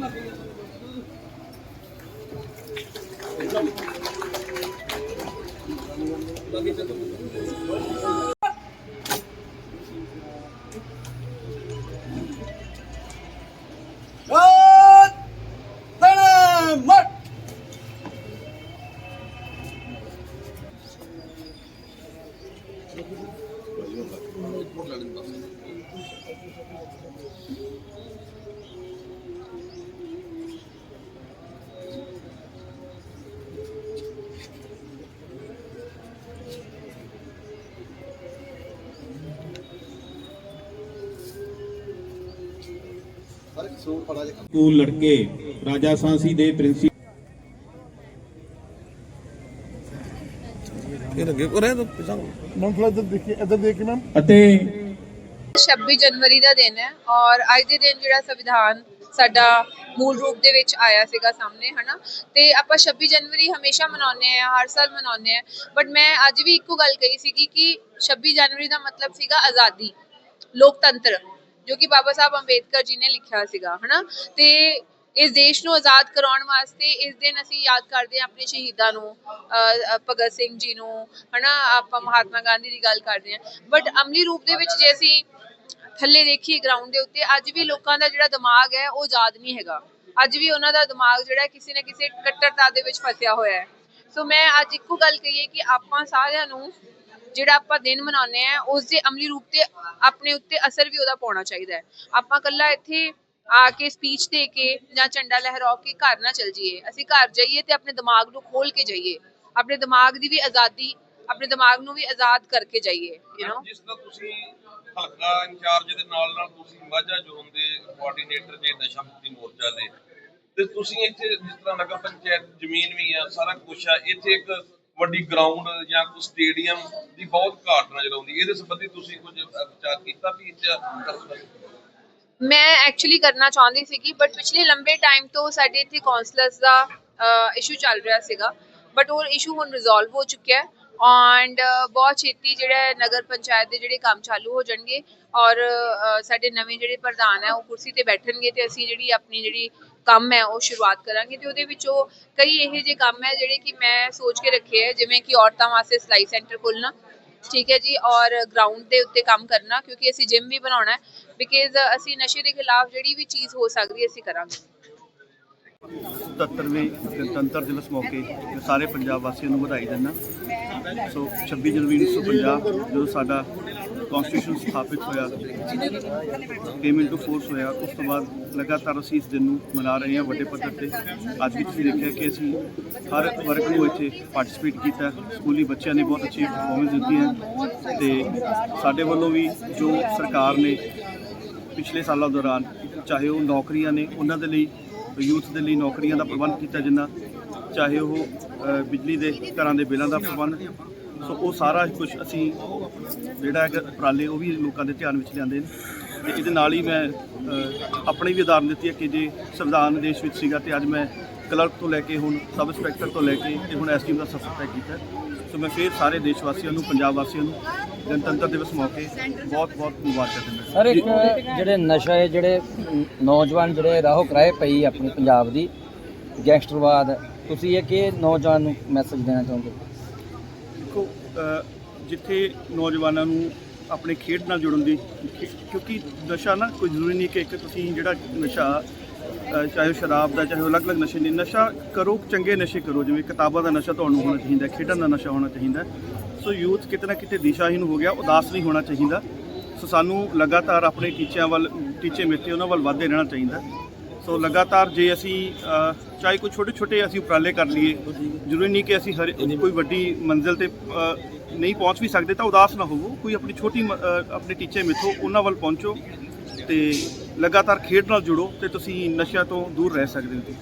이건 같은 거. School ਲੜਕੇ ਰਾਜਾ ਸਾਂਸੀ ਦੇ ਪ੍ਰਿੰਸੀਪਲ ਇਹ ਲੱਗੇ ਉਹ ਰਹਿ ਦੋ ਪਿਛਾ ਮੈਮ ਥੋੜਾ ਇੱਧਰ ਦੇਖੀਏ ਇੱਧਰ ਦੇਖ ਕੇ ਮੈਮ। ਅਤੇ 26 ਜਨਵਰੀ ਦਾ ਦਿਨ ਹੈ ਔਰ ਅੱਜ ਦੇ ਦਿਨ ਜਿਹੜਾ ਸੰਵਿਧਾਨ ਸਾਡਾ ਮੂਲ ਰੂਪ ਦੇ ਵਿੱਚ ਆਇਆ ਸੀਗਾ ਸਾਹਮਣੇ ਹਨਾ? ਤੇ ਆਪਾਂ 26 ਜਨਵਰੀ ਹਮੇਸ਼ਾ ਮਨਾਉਂਦੇ ਆ ਹਰ ਸਾਲ ਮਨਾਉਂਦੇ ਆ ਬਟ ਮੈਂ ਅੱਜ ਵੀ ਇੱਕੋ ਗੱਲ ਕਹੀ ਸੀਗੀ ਕਿ 26 ਜਨਵਰੀ ਦਾ ਮਤਲਬ ਸੀਗਾ ਆਜ਼ਾਦੀ ਲੋਕਤੰਤਰ। ਜੋ ਕਿ ਬਾਬਾ ਸਾਹਿਬ ਅੰਬੇਦਕਰ ਜੀ ਨੇ ਲਿਖਿਆ ਸੀਗਾ, ਹਨਾ? ਤੇ ਇਸ ਦੇਸ਼ ਨੂੰ ਆਜ਼ਾਦ ਕਰਾਉਣ ਵਾਸਤੇ ਇਸ ਦਿਨ ਅਸੀਂ ਯਾਦ ਕਰਦੇ ਹਾਂ ਆਪਣੇ ਸ਼ਹੀਦਾਂ ਨੂੰ ਭਗਤ ਸਿੰਘ ਜੀ ਨੂੰ, ਹਨਾ? ਆਪਾਂ ਮਹਾਤਮਾ ਗਾਂਧੀ ਦੀ ਗੱਲ ਕਰਦੇ ਹਾਂ। ਬਟ ਅਮਲੀ ਰੂਪ ਦੇ ਵਿੱਚ ਜੇ ਅਸੀਂ ਥੱਲੇ ਦੇਖੀਏ ਗਰਾਊਂਡ ਦੇ ਉੱਤੇ, ਅੱਜ ਵੀ ਲੋਕਾਂ ਦਾ ਜਿਹੜਾ ਦਿਮਾਗ ਹੈ, ਉਹ ਆਜ਼ਾਦ ਨਹੀਂ ਹੈਗਾ। ਅੱਜ ਵੀ ਉਹਨਾਂ ਦਾ ਦਿਮਾਗ ਜਿਹੜਾ ਕਿਸੇ ਨਾ ਕਿਸੇ ਕੱਟੜਤਾ ਦੇ ਵਿੱਚ ਫਸਿਆ ਹੋਇਆ ਹੈ। ਸੋ ਮੈਂ ਅੱਜ ਇੱਕੋ ਗੱਲ ਕਹੀਏ ਕਿ ਆਪਾਂ ਸਾਰਿਆਂ ਨੂੰ ਜਿਹੜਾ ਆਪਾਂ ਦਿਨ ਮਨਾਉਂਦੇ ਆ ਉਸ ਦੇ ਅਮਲੀ ਰੂਪ ਤੇ ਆਪਣੇ ਉੱਤੇ ਅਸਰ ਵੀ ਉਹਦਾ ਪਾਉਣਾ ਚਾਹੀਦਾ ਹੈ। ਆਪਾਂ ਕੱਲਾ ਇੱਥੇ ਆ ਕੇ ਸਪੀਚ ਦੇ ਕੇ ਜਾਂ ਝੰਡਾ ਲਹਿਰਾ ਕੇ ਘਰ ਨਾ ਚਲ ਜਾਈਏ। ਅਸੀਂ ਘਰ ਜਾਈਏ ਤੇ ਆਪਣੇ ਦਿਮਾਗ ਨੂੰ ਖੋਲ ਕੇ ਜਾਈਏ। ਆਪਣੇ ਦਿਮਾਗ ਦੀ ਵੀ ਆਜ਼ਾਦੀ, ਆਪਣੇ ਦਿਮਾਗ ਨੂੰ ਵੀ ਆਜ਼ਾਦ ਕਰਕੇ ਜਾਈਏ ਯੂ نو ਜਿਸ ਤਰ੍ਹਾਂ ਤੁਸੀਂ ਹਲਕਾ ਇੰਚਾਰਜ ਦੇ ਨਾਲ ਨਾਲ ਤੁਸੀਂ ਮਾਝਾ ਜ਼ੋਨ ਦੇ ਕੋਆਰਡੀਨੇਟਰ ਜੇ ਨਸ਼ਾ ਮੁਕਤੀ ਮੋਰਚਾ ਦੇ, ਤੇ ਤੁਸੀਂ ਇੱਥੇ ਜਿਸ ਤਰ੍ਹਾਂ ਨਗਰ ਪੰਚਾਇਤ ਜ਼ਮੀਨ ਵੀ ਆ, ਸਾਰਾ ਕੁਝ ਆ, ਇੱਥੇ ਇੱਕ ਵੱਡੀ ਗਰਾਊਂਡ ਜਾਂ ਕੋਈ ਸਟੇਡੀਅਮ ਦੀ ਬਹੁਤ ਘਾਟ ਨਜ਼ਰ ਆਉਂਦੀ। ਇਹਦੇ ਸੰਬੰਧੀ ਤੁਸੀਂ ਕੁਝ ਵਿਚਾਰ ਕੀਤਾ ਵੀ ਇੱਥੇ ਮੈਂ ਐਕਚੁਅਲੀ ਕਰਨਾ ਚਾਹੁੰਦੀ ਸੀਗੀ ਬਟ ਪਿਛਲੇ ਲੰਬੇ ਟਾਈਮ ਤੋਂ ਸਾਡੇ ਇੱਥੇ ਕਾਉਂਸਲਰਸ ਦਾ ਇਸ਼ੂ ਚੱਲ ਰਿਹਾ ਸੀਗਾ। ਬਟ ਉਹ ਇਸ਼ੂ ਹੁਣ ਰਿਜ਼ੋਲਵ ਹੋ ਚੁੱਕਿਆ ਹੈ ਐਂਡ ਬਹੁਤ ਛੇਤੀ ਜਿਹੜਾ ਨਗਰ ਪੰਚਾਇਤ ਦੇ ਜਿਹੜੇ ਕੰਮ ਚਾਲੂ ਹੋ ਜਾਣਗੇ ਔਰ ਸਾਡੇ ਨਵੇਂ ਜਿਹੜੇ ਪ੍ਰਧਾਨ ਹੈ ਉਹ ਕੁਰਸੀ ਤੇ ਬੈਠਣਗੇ ਤੇ ਅਸੀਂ ਜਿਹੜੀ ਆਪਣੀ ਜਿਹੜੀ ਕੰਮ ਹੈ, ਉਹ ਸ਼ੁਰੂਆਤ ਕਰਾਂਗੇ ਤੇ ਉਹਦੇ ਵਿੱਚੋਂ ਕਈ ਇਹੋ ਜਿਹੇ ਕੰਮ ਹੈ ਜਿਹੜੇ ਕਿ ਮੈਂ ਸੋਚ ਕੇ ਰੱਖੇ ਹੈ, ਜਿਵੇਂ ਕਿ ਔਰਤਾਂ ਵਾਸਤੇ ਸਿਲਾਈ ਸੈਂਟਰ ਖੋਲ੍ਹਣਾ, ਠੀਕ ਹੈ ਜੀ, ਔਰ ਗਰਾਊਂਡ ਦੇ ਉੱਤੇ ਕੰਮ ਕਰਨਾ, ਕਿਉਂਕਿ ਅਸੀਂ ਜਿਮ ਵੀ ਬਣਾਉਣਾ ਹੈ ਬਿਕਾਜ਼ ਅਸੀਂ ਨਸ਼ੇ ਦੇ ਖਿਲਾਫ ਜਿਹੜੀ ਵੀ ਚੀਜ਼ ਹੋ ਸਕਦੀ ਹੈ, ਅਸੀਂ ਕਰਾਂਗੇ। 77ਵੇਂ ਗਣਤੰਤਰ ਦਿਵਸ ਮੌਕੇ ਮੈਂ ਸਾਰੇ ਪੰਜਾਬ ਵਾਸੀਆਂ ਨੂੰ ਵਧਾਈ ਦਿੰਦਾ। ਸੋ 26 ਜਨਵਰੀ 1950 ਜਦੋਂ ਸਾਡਾ ਕਨਸਟੀਟਿਊਸ਼ਨ ਸਥਾਪਿਤ ਹੋਇਆ ਕੇਮ ਇਨਟੂ ਫੋਰਸ ਹੋਇਆ, ਉਸ ਤੋਂ ਬਾਅਦ ਲਗਾਤਾਰ ਅਸੀਂ ਇਸ ਦਿਨ ਨੂੰ ਮਨਾ ਰਹੇ ਹਾਂ ਵੱਡੇ ਪੱਧਰ ਤੇ। ਅੱਜ ਵੀ ਤੁਸੀਂ ਦੇਖਿਆ ਕਿ ਅਸੀਂ ਹਰ ਵਰਗ ਨੂੰ ਇੱਥੇ ਪਾਰਟਿਸਿਪੇਟ ਕੀਤਾ ਸਕੂਲੀ ਬੱਚਿਆਂ ਨੇ ਬਹੁਤ ਅੱਛੀ ਪਰਫਾਰਮੈਂਸ ਦਿੱਤੀ ਹੈ ਤੇ ਸਾਡੇ ਵੱਲੋਂ ਵੀ ਜੋ ਸਰਕਾਰ ਨੇ ਪਿਛਲੇ ਸਾਲਾਂ ਦੌਰਾਨ, ਚਾਹੇ ਉਹ ਨੌਕਰੀਆਂ ਨੇ, ਉਹਨਾਂ ਦੇ ਲਈ, ਯੂਥ ਦੇ ਲਈ ਨੌਕਰੀਆਂ ਦਾ ਪ੍ਰਬੰਧ ਕੀਤਾ ਜਿੰਨਾ, ਚਾਹੇ ਉਹ ਬਿਜਲੀ ਦੇ ਘਰਾਂ ਦੇ ਬਿੱਲਾਂ ਦਾ ਪ੍ਰਬੰਧ ਸੋ ਉਹ ਸਾਰਾ ਕੁਝ ਅਸੀਂ ਜਿਹੜਾ ਹੈ ਉਪਰਾਲੇ ਉਹ ਵੀ ਲੋਕਾਂ ਦੇ ਧਿਆਨ ਵਿੱਚ ਲਿਆਂਦੇ ਨੇ। ਤੇ ਇਹਦੇ ਨਾਲ ਹੀ ਮੈਂ ਅ, ਆਪਣੀ ਵੀ ਉਦਾਹਰਨ ਦਿੱਤੀ ਹੈ ਕਿ ਜੇ ਸੰਵਿਧਾਨ ਦੇਸ਼ ਵਿੱਚ ਸੀਗਾ ਤੇ ਅੱਜ ਮੈਂ ਕਲਰਕ ਤੋਂ ਲੈ ਕੇ ਹੁਣ ਸਬ ਇੰਸਪੈਕਟਰ ਤੋਂ ਲੈ ਕੇ ਤੇ ਹੁਣ ਐਸਟੀਮ ਦਾ ਸਫ਼ਰ ਤੈਅ ਕੀਤਾ। ਸੋ ਮੈਂ ਫਿਰ ਸਾਰੇ ਦੇਸ਼ ਵਾਸੀਆਂ ਨੂੰ ਪੰਜਾਬ ਵਾਸੀਆਂ ਨੂੰ ਗਣਤੰਤਰ ਦਿਵਸ ਮੌਕੇ ਬਹੁਤ ਬਹੁਤ ਮੁਬਾਰਕਾਂ ਦਿੰਦਾ ਸਰ ਇੱਕ ਜਿਹੜੇ ਨਸ਼ਾ ਹੈ ਜਿਹੜੇ ਨੌਜਵਾਨ ਜਿਹੜੇ ਰਾਹੋਂ ਕਰਾਏ ਪਈ ਆਪਣੀ ਪੰਜਾਬ ਦੀ ਗੈਂਗਸਟਰਵਾਦ ਤੁਸੀਂ ਇਹ ਕਿ ਨੌਜਵਾਨ ਨੂੰ ਮੈਸੇਜ ਦੇਣਾ ਚਾਹੁੰਦੇ ਦੇਖੋ ਜਿੱਥੇ ਨੌਜਵਾਨਾਂ ਨੂੰ ਆਪਣੇ ਖੇਡ ਨਾਲ ਜੁੜਨ ਦੀ ਕਿਉਂਕਿ ਨਸ਼ਾ ਨਾ ਕੋਈ ਜ਼ਰੂਰੀ ਨਹੀਂ ਕਿ ਇੱਕ ਤੁਸੀਂ ਜਿਹੜਾ ਨਸ਼ਾ ਚਾਹੇ ਉਹ ਸ਼ਰਾਬ ਦਾ ਚਾਹੇ ਅਲੱਗ-ਅਲੱਗ ਨਸ਼ੇ ਨੇ ਨਸ਼ਾ ਕਰੋ ਚੰਗੇ ਨਸ਼ੇ ਕਰੋ ਜਿਵੇਂ ਕਿਤਾਬਾਂ ਦਾ ਨਸ਼ਾ ਤੁਹਾਨੂੰ ਹੋਣਾ ਚਾਹੀਦਾ ਹੈ, ਖੇਡਾਂ ਦਾ ਨਸ਼ਾ ਹੋਣਾ ਚਾਹੀਦਾ। ਸੋ ਯੂਥ ਕਿਤੇ ਨਾ ਕਿਤੇ ਦਿਸ਼ਾਹੀਨ ਹੋ ਗਿਆ ਉਦਾਸ ਨਹੀਂ ਹੋਣਾ ਚਾਹੀਦਾ। ਸੋ ਸਾਨੂੰ ਲਗਾਤਾਰ ਆਪਣੇ ਟੀਚਿਆਂ ਵੱਲ ਟੀਚੇ ਮਿੱਥੇ ਉਹਨਾਂ ਵੱਲ ਵਧਦੇ ਰਹਿਣਾ ਚਾਹੀਦਾ। ਸੋ ਲਗਾਤਾਰ ਜੇ ਅਸੀਂ ਚਾਹੇ ਕੋਈ ਛੋਟੇ ਛੋਟੇ ਅਸੀਂ ਉਪਰਾਲੇ ਕਰ ਲਈਏ ਜ਼ਰੂਰੀ ਨਹੀਂ ਕਿ ਅਸੀਂ ਹਰ ਕੋਈ ਵੱਡੀ ਮੰਜ਼ਿਲ ਤੇ ਨਹੀਂ ਪਹੁੰਚ ਵੀ ਸਕਦੇ ਤਾਂ ਉਦਾਸ ਨਾ ਹੋਵੋ। ਕੋਈ ਆਪਣੀ ਛੋਟੀ ਆਪਣੇ ਟੀਚੇ ਮਿੱਥੋ ਉਹਨਾਂ ਵੱਲ ਪਹੁੰਚੋ ਤੇ ਲਗਾਤਾਰ ਖੇਡ ਨਾਲ ਜੁੜੋ ਤੇ ਤੁਸੀਂ ਨਸ਼ਿਆਂ ਤੋਂ ਦੂਰ ਰਹਿ ਸਕਦੇ ਹੋ।